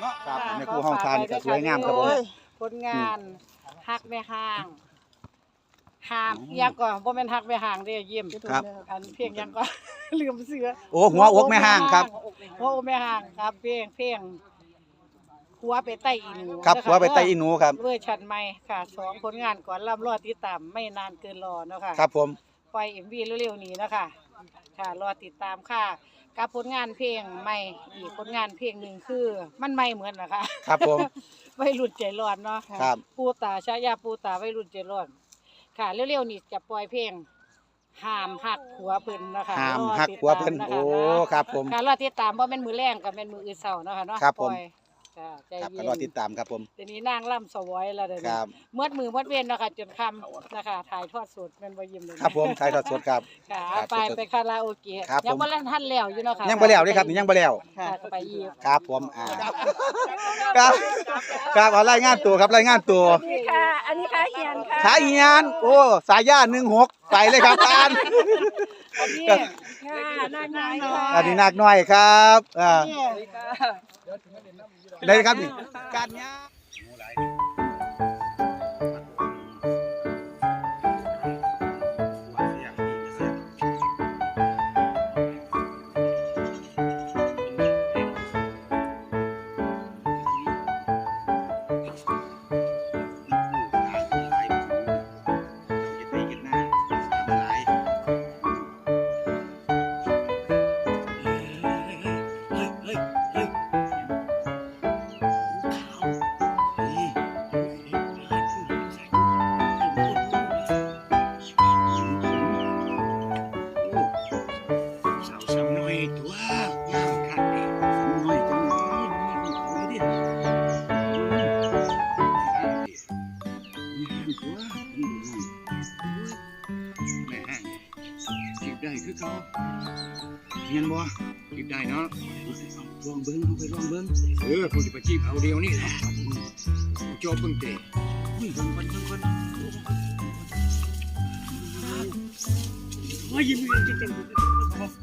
เนาะครับค่ะในครูห้องทานก็สวยงามครับผม โอ้ยผลงานฮักแม่ห้างห้ามเอียังก่อนบ่แม่นฮักแม่ห้างเด้อยิ้มครับ อันเพลงยังก่อน ลืมเสือโอ้หัวอกแม่ห้างครับ หัวอกแม่ห้างครับ เพลงเพลงหัวไปใต้อีหนูครับเด้อหัวไปไตอีหนูครับ เวอร์ชันใหม่ค่ะสองผลงานก่อนล่ำรอติดตามไม่นานเกินรอเนาะค่ะครับผม ปล่อย MV เร็วๆนี้นะคะ ค่ะรอติดตามค่ะ กับผลงานเพลงใหม่อีกผลงานเพลงหนึ่งคือ มันไม่เหมือนนะคะครับผมวัยรุ่นใจร้อนเนาะครับ ปูตาชายาปูตาวัยรุ่นใจร้อนค่ะเร็วๆนี้จะปล่อยเพลงห้ามหักหัวเพิ่นนะคะห้ามรอหักติดหัวเพิ่นตามะะโอ้ครับผม ค่ะรอติดตามว่าแม่นมือแรงกับแม่นมืออื่นเสาร์เนาะค่ะเนาะครับผม ปล่อย ค่ะใจครับเย็ก็นรอติดตามครับผมเดี๋ยวนี้นางล่ำสวอยแล้วเดี๋ยวคนี้รับเมื่อมือเมื่อเว้นเนาะคะจนค่ำนะคะ ถ่ายทอดสดแม่นบ่ยิ้มเลยครับผมถ่ายทอดสดครับ ค่ะครับไปไปคาราโอเกะครับยังผม บ่ทันทันแล้วอยู่เนาะค่ะยังบ่แล้วเด้ครับนี่ยังบ่แล้วค่ะก็ไปอีกครับผมอ่าครับครับเอารายงานตัวครับรายงานตัวนี่ค่ะ อันนี้ค่ะเฮียนค่ะขายเฮียนโอ้สายย่า16ไปเลยครับอ่านอันนี้ค่ะนางนางน้อยอันนี้นักน้อยครับอ่า นี่ได้าวสาวน้อยตัวงามคักเด้สาวน้อยจังเลยมันมีของเขาอยู่เด้มีห้างตัวนี่ดูแม่ห้างจีบได้คือเขาเห็นบ่จีบได้เนาะลองเบิ้งเอาไปลองเบิ้งเออผมจะไปจีบเอาเดียวนี่แหละจบเพิ่งเตะอุ้ยเบิ้งเบิ้งเบิ้งเบิ้งโอ้ยยิ้มยิ้มจะเต็ม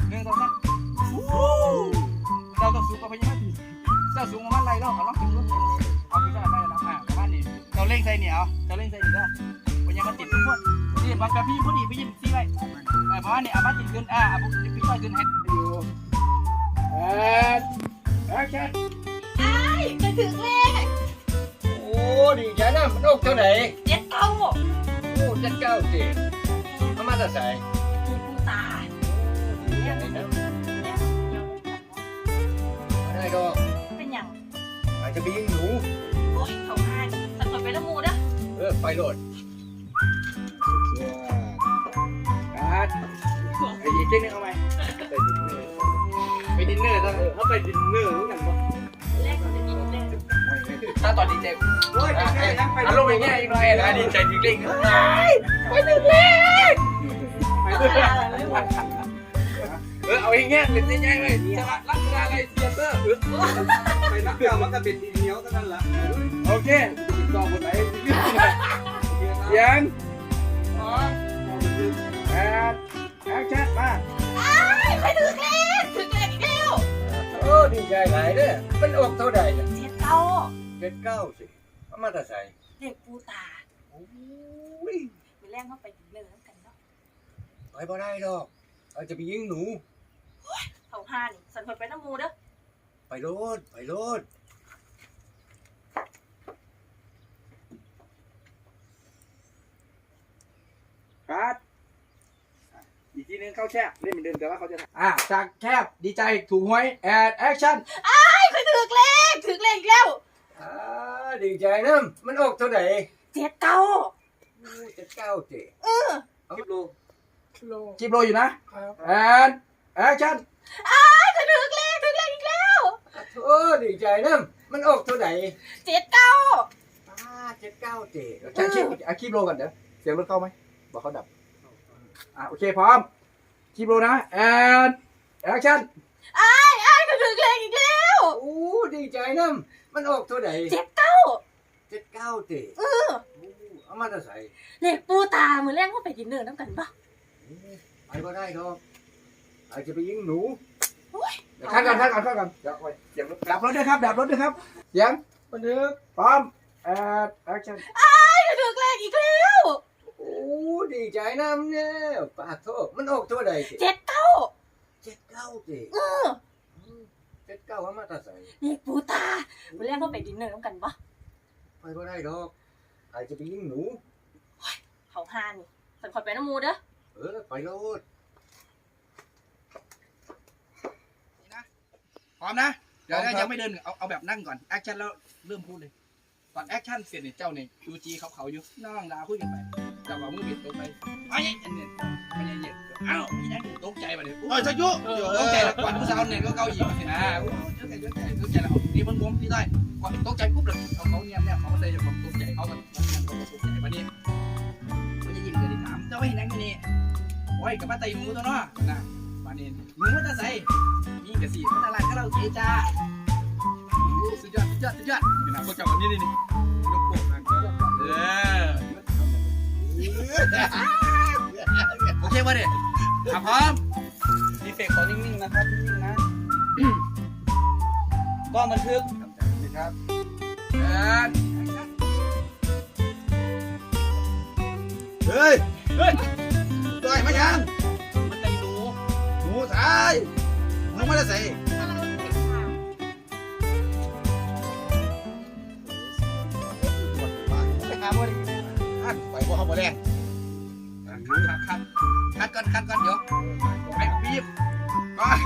เนี่ยตอนนั้น เราต้องสูงกว่าพญานาคเจ้าสูงประมาณไรเราเอาล็องสูงดูเอาไปได้ได้แล้วอะประมาณนี้เราเล่งใส่เหนียวเราเล่งใส่เหนียวพญานาคติดทุกคนนี่บางกะพี่ผู้ดีไปยิ้มซีไว้เออประมาณนี้อามาติดขึ้นอะเอาพี่พี่ช่วยขึ้นให้อยู่เออโอเคจะถึงเลขโอ้ดีใจนะมันออกเท่าไหร่เจ็ดเก้าโอ้เจัดเก้าสิเอามาแต่ใส่ จจะไปยิงหนู โอ้ยเขาให้สักหน่อยไปละมูเด้อเออไปโหลดการไอ้ยีเจ๊นึงเอาไหมไปดินเนอร์ไปดินเนอร์ต้องเขาไปดินเนอร์รู้กันปะเลขมันจะมีเลขถ้าตอนดีเจโอ้ยอารมณ์อย่างเงี้ยอีกหน่อยนะดีใจถึงเล่งไปถึงเลข เออเอาอย่างเงี้ยเป็นยังไงเลยสละลักษณะอะไรเสียเตอร์ไปนักเก่ามันก็เป็นดินเหนียวเท่านั้นแหละโอเคต่อบทไหนยังอ๋อแอดแอคชั่นมาไปถึงเลขถึงเลขอีกแล้วโอ้ดีใจหลายเด้อมันออกเท่าไหร่เนี่ยเจ็ดเก้าเจ็ดเก้าสิมาแต่ใส่เลขปูตาโอ้ยไปแรกเข้าไปถึงเลขแล้วกันเนาะไปบ่ได้ดอกอาจจะไปยิงหนู เขาห้านี่สักหน่อยไปละมูเด้อไปโลดไปโลดคัดอีกทีนึงเข้าแช่เล่นเหมือนเดิมแต่ว่าเขาจะอะจากแคบดีใจถูกหวยแอดแอคชั่นไปถึงเลขถึงเลขอีกแล้วอ่าดีใจนะมันออกเท่าไหร่เจ็ดเก้าเจ็ดเก้าสิเออ คลิปโลคลิปโลอยู่นะแอด แอคชั่นไปถึงเลขถึงเลขอีกแล้วโอ้ดีใจนะมันออกเท่าไหร่เจ็ดเก้าอ่าเจ็ดเก้าสิใช่คลิปอะคลิปโลก่อนเดี๋ยวเสียงรถเข้าไหมบอกเขาดับอะโอเคพร้อมคลิปโลนะแอดแอคชั่นไปถึงเลขอีกแล้วโอ้ดีใจนะมันออกเท่าไหร่เจ็ดเก้าเจ็ดเก้าสิเออโอ้เอามาแต่ใส่เลขปูตามือแรกเขาไปดินเนอร์น้ำกันปะไปบ่ได้ดอก อาจจะไปยิงหนูโอ้ยขั้นก่อนขั้นก่อนขั้นก่อนเดี๋ยวไปเสียงรถดับรถด้วยครับ ดับรถด้วยครับเสียงบันทึกพร้อมแอดแอคชั่นกระดูกเลขอีกแล้วโอ้ดีใจน้ำเนี่ยปากโทษมันออกตัวใดสิเจ็ดเก้าเจ็ดเก้าสิเออเจ็ดเก้าว่ามาตัดใส่เลขปูตามื้อแรงเขาไปดินเนอร์กันปะไปก็ได้ดอกอาจจะไปยิงหนูเขาหานี่สันคอยไปน้ำมูเด้อเออไปโลด ร้อมนะ เดี๋ยวนะยังไม่เดินเอาเอาแบบนั่งก่อนแอคชั่นแล้วเริ่มพูดเลยตอนแอคชั่นเสร็จเนี่ยเจ้าเนี่ยดูจีเขาเขาอยู่น้องดาคุยกันไปเจ้าบอกมือบิดตรงไปไอ้ยันเนี่ยไม่ยันเนี่ยเอ้าอีนั่นตกใจไปเลยโอ้ยสยุเออตกใจแล้วก่อนผู้สาวเนี่ยก็เกาอีกสินะโอ้ยตกใจตกใจตกใจแล้วนี่มันผมพี่ได้ก่อนตกใจปุ๊บเลยเอาเขาเงียบเนี่ยเขาใส่จากความตกใจเขามันมันตกใจวันนี้มันจะยิงเกิดถามเจ้าไอ้นั่งนี่โอ้ยกับมาไตหมูตัวเนาะนะ วันนี้หมูจะใส่ยิงกับสี่มันอะไรก็เราเจจ้าสุดยอดสุดยอดสุดยอดนี่นะพวกเจ้าคนนี้นี่นี่ยกพวกมาเออโอเคป่ะเนี่ยพร้อมดีเฟกขอนิ่งๆนะครับนิ่งๆนะกล้องบันทึกนะครับเออเฮ้ยเฮ้ยต่อยมายังมันตีหนูหนูตายหนูไม่ได้ใส่ไปหาบ่ได้อันไปบ่เขาบ่แรงคัดคัดคัดก่อนคัดก่อนเดี๋ยวไอ้ปีบก่อน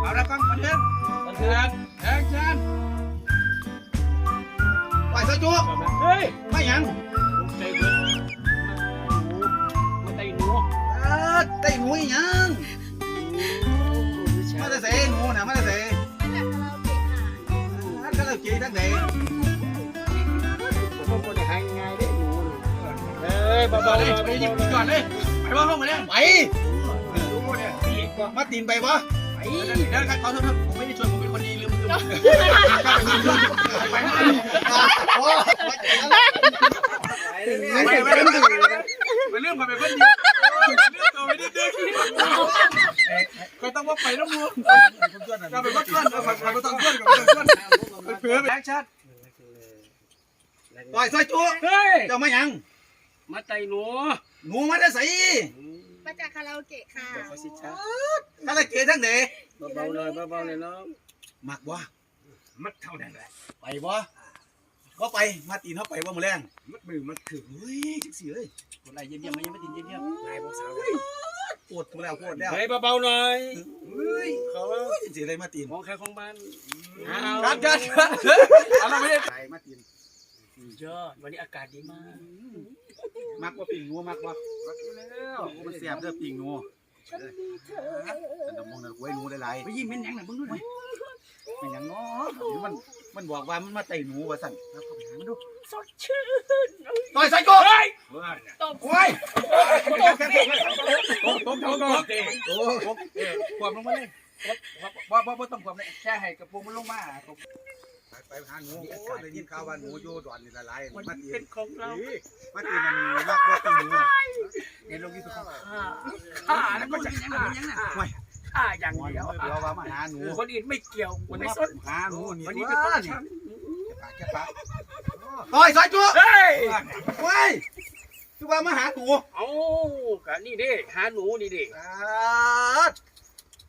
เอาละกล้องบันทึกบันทึกแอคชั่นไปสยุเฮ้ยไม่ยังใจเเออไต้หนูอีหยังไม่ได้ใส่หนูนะไม่ได้ใส่อันก็เราเกยทั้งไหนผมก็ได้ให้ง่ายได้หนูเฮ้ยเบาเบาๆๆเลเลยยไปหยิบก่อนเลยไปว่าห้องมาเลยไปมาตีนไปบ่ไปเดี๋ยวขอโทษผมไม่ได้ชวนผมเป็นคนดีลืมลืมไปมาโอ้ไปไปไปเรื่องมาเป็นคนดีเรื่องตัวไม่ได้ดื้อก็ต้องว่า ไปแล้วมูก็เป็นว่าก้อนเราไปก็ต้องก้อนกับต้องก้อนเผื่อแอคชั่นต่อยสจุเฮ้ยเจ้ามายัง มาไตหนูหนูมาได้ใส่มาจากคาราโอเกะค่ะขอสิช้าถ้าเราเกยทั้งไหนเบาๆเลยเบาๆเลยน้องมักบ่มัดเท่านั้นแหละไปบ่ก็ไปมาตีนเขาไปว่ามือแรงมัดมือมัดถือเฮ้ยจังสิเอ้ยคนไรเยี่ยมๆมันยังไม่ติดเยี่ยมๆนายบอกสาว ปวดกูแล้วปวดแล้วเฮ้ยเบาๆหน่อยเฮ้ยเขาจังสิเลยมาตีนมองใครของมันกัดกัดอะไรไม่ได้ไปมาตีนยอดวันนี้อากาศดีมาก มักว่าปิ่งงัวมักว่ามักอยู่แล้วมันเสียบเด้อปิ่งงัวแต่มองนะไว้หนูหลายไปยิ้มเป็นยังไงมึงดูหน่อยๆมันหยังเนาะมัน มันบอกว่ามันมาไต่หนูว่าสั่นแล้วเข้าไปหามันดูสดชื่นต่อยใส่กูเฮ้ยตบโอ้ยผมผมผมผมโอ้ผมความลงมาเลยว่าว่าว่าต้องความเลยแค่ให้กระโปรงมันลงมาไปหาหนูโอ้ยได้ยินข่าวว่าหนูอยู่ดอนนี่หลายๆมันมาตีเป็นนของเรามาตีนมันมักว่าปิ่งหนูเดี๋ยวลงยูทูบข้าแล้วก็จะฆ่า ฆ่าอย่างหัวเดียวเดี๋ยวว่ามาหาหนูคนอื่นไม่เกี่ยววันไม่นี้สนหาหนูนี่วันนี่นี้เป็เป็นนคคนนฉัฉันนแค่ปะต่อยใส่กูเฮ้ยว้ายคือว่ามาหาหนูเอากันนี่ดิหาหนูนี่ดิอ่า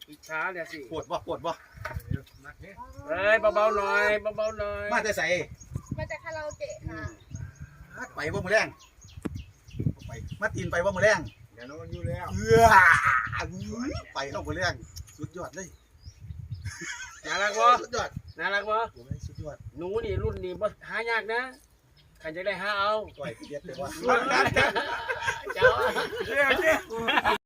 อิจฉาเลยสิปวดบ่ปวดบ่เฮ้ยเบาๆหน่อยเบาๆหน่อยมาแต่ใส่มาจากคาราโอเกะค่ะไปว่ามือแรงไปมาตีนไปว่ามือแรงอย่านอนอยู่แล้วเอื้อ ไปเข้ามือแรงสุดยอดเลยน่ารักวะสุดยอดน่ารักวะโอ้ยสุดยอดหนูนี่รุ่นนี้บ่หายากนะใครจะได้หาเอาต่อยเทียบเลยว่า เจ้าเดี๋ยวเดี๋ยว